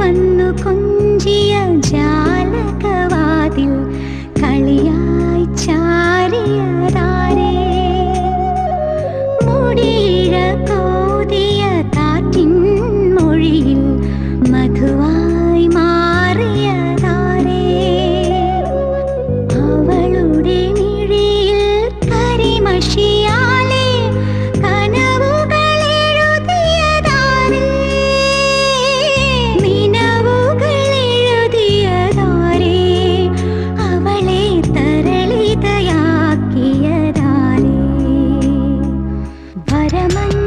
വന്നു കൊഞ്ചിയ ജാലകവാതിൽ കളിയാ பரமன்